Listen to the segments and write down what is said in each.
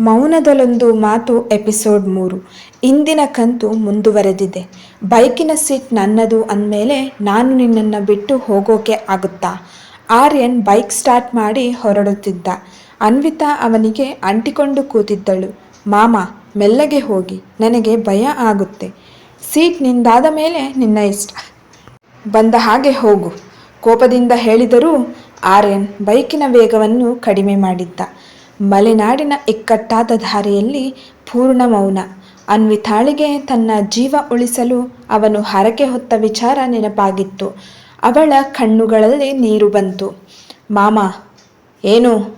ಮೌನದಲ್ಲೊಂದು ಮಾತು ಎಪಿಸೋಡ್ ಮೂರು. ಇಂದಿನ ಕಂತು ಮುಂದುವರೆದಿದೆ. ಬೈಕಿನ ಸೀಟ್ ನನ್ನದು ಅಂದಮೇಲೆ ನಾನು ನಿನ್ನನ್ನು ಬಿಟ್ಟು ಹೋಗೋಕೆ ಆಗುತ್ತಾ? ಆರ್ಯನ್ ಬೈಕ್ ಸ್ಟಾರ್ಟ್ ಮಾಡಿ ಹೊರಡುತ್ತಿದ್ದ. ಅನ್ವಿತಾ ಅವನಿಗೆ ಅಂಟಿಕೊಂಡು ಕೂತಿದ್ದಳು. ಮಾಮ, ಮೆಲ್ಲಗೆ ಹೋಗಿ. ನನಗೆ ಭಯ ಆಗುತ್ತೆ. ಸೀಟ್ ನಿಂದಾದ ಮೇಲೆ ನಿನ್ನ ಇಷ್ಟ. ಬಂದ ಹಾಗೆ ಹೋಗು. ಕೋಪದಿಂದ ಹೇಳಿದರೂ ಆರ್ಯನ್ ಬೈಕಿನ ವೇಗವನ್ನು ಕಡಿಮೆ ಮಾಡಿದ್ದ. ಮಲೆನಾಡಿನ ಇಕ್ಕಟ್ಟಾದ ಧಾರೆಯಲ್ಲಿ ಪೂರ್ಣ ಮೌನ. ಅನ್ವಿತಾಳಿಗೆ ತನ್ನ ಜೀವ ಉಳಿಸಲು ಅವನು ಹರಕೆ ಹೊತ್ತ ವಿಚಾರ ನೆನಪಾಗಿತ್ತು. ಅವಳ ಕಣ್ಣುಗಳಲ್ಲಿ ನೀರು ಬಂತು. ಮಾಮ, ಏನು?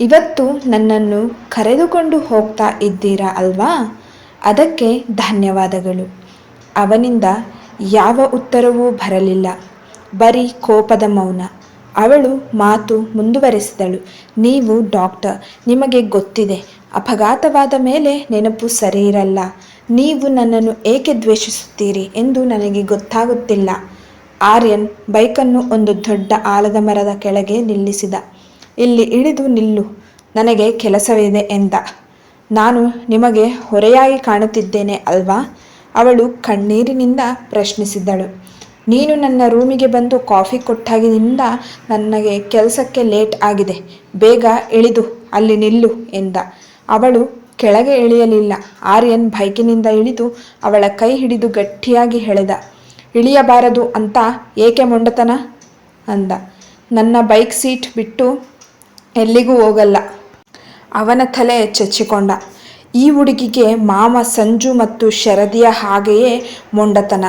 ಇವತ್ತು ನನ್ನನ್ನು ಕರೆದುಕೊಂಡು ಹೋಗ್ತಾ ಇದ್ದೀರಾ ಅಲ್ವಾ? ಅದಕ್ಕೆ ಧನ್ಯವಾದಗಳು. ಅವನಿಂದ ಯಾವ ಉತ್ತರವೂ ಬರಲಿಲ್ಲ. ಬರೀ ಕೋಪದ ಮೌನ. ಅವಳು ಮಾತು ಮುಂದುವರೆಸಿದಳು. ನೀವು ಡಾಕ್ಟರ್, ನಿಮಗೆ ಗೊತ್ತಿದೆ, ಅಪಘಾತವಾದ ಮೇಲೆ ನೆನಪು ಸರಿ ಇರಲ್ಲ ನೀವು ನನ್ನನ್ನು ಏಕೆ ದ್ವೇಷಿಸುತ್ತೀರಿ ಎಂದು ನನಗೆ ಗೊತ್ತಾಗುತ್ತಿಲ್ಲ. ಆರ್ಯನ್ ಬೈಕನ್ನು ಒಂದು ದೊಡ್ಡ ಆಲದ ಮರದ ಕೆಳಗೆ ನಿಲ್ಲಿಸಿದ. ಇಲ್ಲಿ ಇಳಿದು ನಿಲ್ಲು, ನನಗೆ ಕೆಲಸವಿದೆ ಎಂದ. ನಾನು ನಿಮಗೆ ಹೊರೆಯಾಗಿ ಕಾಣುತ್ತಿದ್ದೇನೆ ಅಲ್ವಾ? ಅವಳು ಕಣ್ಣೀರಿನಿಂದ ಪ್ರಶ್ನಿಸಿದಳು. ನೀನು ನನ್ನ ರೂಮಿಗೆ ಬಂದು ಕಾಫಿ ಕೊಟ್ಟಾಗಿನಿಂದ ನನಗೆ ಕೆಲಸಕ್ಕೆ ಲೇಟ್ ಆಗಿದೆ. ಬೇಗ ಇಳಿದು ಅಲ್ಲಿ ನಿಲ್ಲು ಎಂದ. ಅವಳು ಕೆಳಗೆ ಇಳಿಯಲಿಲ್ಲ. ಆರ್ಯನ್ ಬೈಕಿನಿಂದ ಇಳಿದು ಅವಳ ಕೈ ಹಿಡಿದು ಗಟ್ಟಿಯಾಗಿ ಎಳೆದ ಇಳಿಯಬಾರದು ಅಂತ ಏಕೆ ಮೊಂಡತನ? ಅಂದ. ನನ್ನ ಬೈಕ್ ಸೀಟ್ ಬಿಟ್ಟು ಎಲ್ಲಿಗೂ ಹೋಗಲ್ಲ. ಅವನ ತಲೆ ಚಚ್ಚಿಕೊಂಡ. ಈ ಹುಡುಗಿಗೆ ಮಾಮ, ಸಂಜು ಮತ್ತು ಶರದಿಯ ಹಾಗೆಯೇ ಮೊಂಡತನ.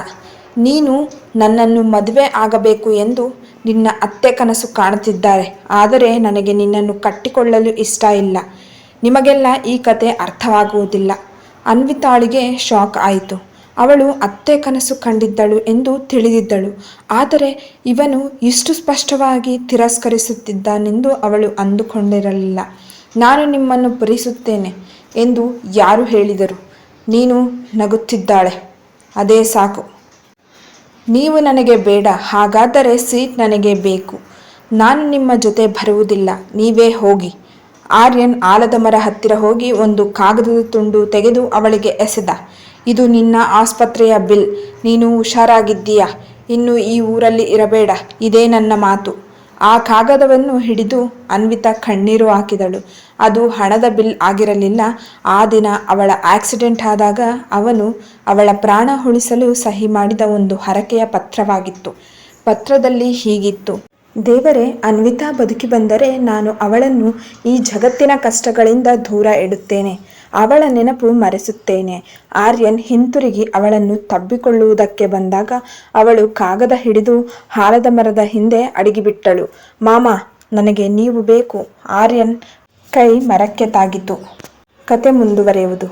ನೀನು ನನ್ನನ್ನು ಮದುವೆ ಆಗಬೇಕು ಎಂದು ನಿನ್ನ ಅತ್ತೆ ಕನಸು ಕಾಣುತ್ತಿದ್ದಾರೆ. ಆದರೆ ನನಗೆ ನಿನ್ನನ್ನು ಕಟ್ಟಿಕೊಳ್ಳಲು ಇಷ್ಟ ಇಲ್ಲ. ನಿಮಗೆಲ್ಲ ಈ ಕತೆ ಅರ್ಥವಾಗುವುದಿಲ್ಲ. ಅನ್ವಿತಾಳಿಗೆ ಶಾಕ್ ಆಯಿತು. ಅವಳು ಅತ್ತೆ ಕನಸು ಕಂಡಿದ್ದಳು ಎಂದು ತಿಳಿದಿದ್ದಳು. ಆದರೆ ಇವನು ಇಷ್ಟು ಸ್ಪಷ್ಟವಾಗಿ ತಿರಸ್ಕರಿಸುತ್ತಿದ್ದಾನೆಂದು ಅವಳು ಅಂದುಕೊಂಡಿರಲಿಲ್ಲ. ನಾನು ನಿಮ್ಮನ್ನು ಪರಿಸುತ್ತೇನೆ ಎಂದು ಯಾರು ಹೇಳಿದರು. ನೀನು ನಗುತ್ತಿದ್ದಾಳೆ. ಅದೇ ಸಾಕು. ನೀವು ನನಗೆ ಬೇಡ, ಹಾಗಾದರೆ ಸೀಟ್ ನನಗೆ ಬೇಕು. ನಾನು ನಿಮ್ಮ ಜೊತೆ ಬರುವುದಿಲ್ಲ, ನೀವೇ ಹೋಗಿ. ಆರ್ಯನ್ ಆಲದ ಮರ ಹತ್ತಿರ ಹೋಗಿ ಒಂದು ಕಾಗದದ ತುಂಡು ತೆಗೆದು ಅವಳಿಗೆ ಎಸೆದ. ಇದು ನಿನ್ನ ಆಸ್ಪತ್ರೆಯ ಬಿಲ್, ನೀನು ಹುಷಾರಾಗಿದ್ದೀಯಾ? ಇನ್ನು ಈ ಊರಲ್ಲಿ ಇರಬೇಡ, ಇದೇ ನನ್ನ ಮಾತು. ಆ ಕಾಗದವನ್ನು ಹಿಡಿದು ಅನ್ವಿತಾ ಕಣ್ಣೀರು ಹಾಕಿದಳು. ಅದು ಹಣದ ಬಿಲ್ ಆಗಿರಲಿಲ್ಲ. ಆ ದಿನ ಅವಳ ಆಕ್ಸಿಡೆಂಟ್ ಆದಾಗ ಅವನು ಅವಳ ಪ್ರಾಣ ಉಳಿಸಲು ಸಹಿ ಮಾಡಿದ ಒಂದು ಹರಕೆಯ ಪತ್ರವಾಗಿತ್ತು. ಪತ್ರದಲ್ಲಿ ಹೀಗಿತ್ತು. ದೇವರೇ, ಅನ್ವಿತಾ ಬದುಕಿ ಬಂದರೆ ನಾನು ಅವಳನ್ನು ಈ ಜಗತ್ತಿನ ಕಷ್ಟಗಳಿಂದ ದೂರ ಇಡುತ್ತೇನೆ. ಅವಳ ನೆನಪು ಮರೆಸುತ್ತೇನೆ. ಆರ್ಯನ್ ಹಿಂತಿರುಗಿ ಅವಳನ್ನು ತಬ್ಬಿಕೊಳ್ಳುವುದಕ್ಕೆ ಬಂದಾಗ ಅವಳು ಕಾಗದ ಹಿಡಿದು ಹಾಲದ ಮರದ ಹಿಂದೆ ಅಡಗಿಬಿಟ್ಟಳು. ಮಾಮ, ನನಗೆ ನೀವು ಬೇಕು. ಆರ್ಯನ್ ಕೈ ಮರಕ್ಕೆ ತಾಗಿತು ಕತೆ ಮುಂದುವರೆಯುವುದು.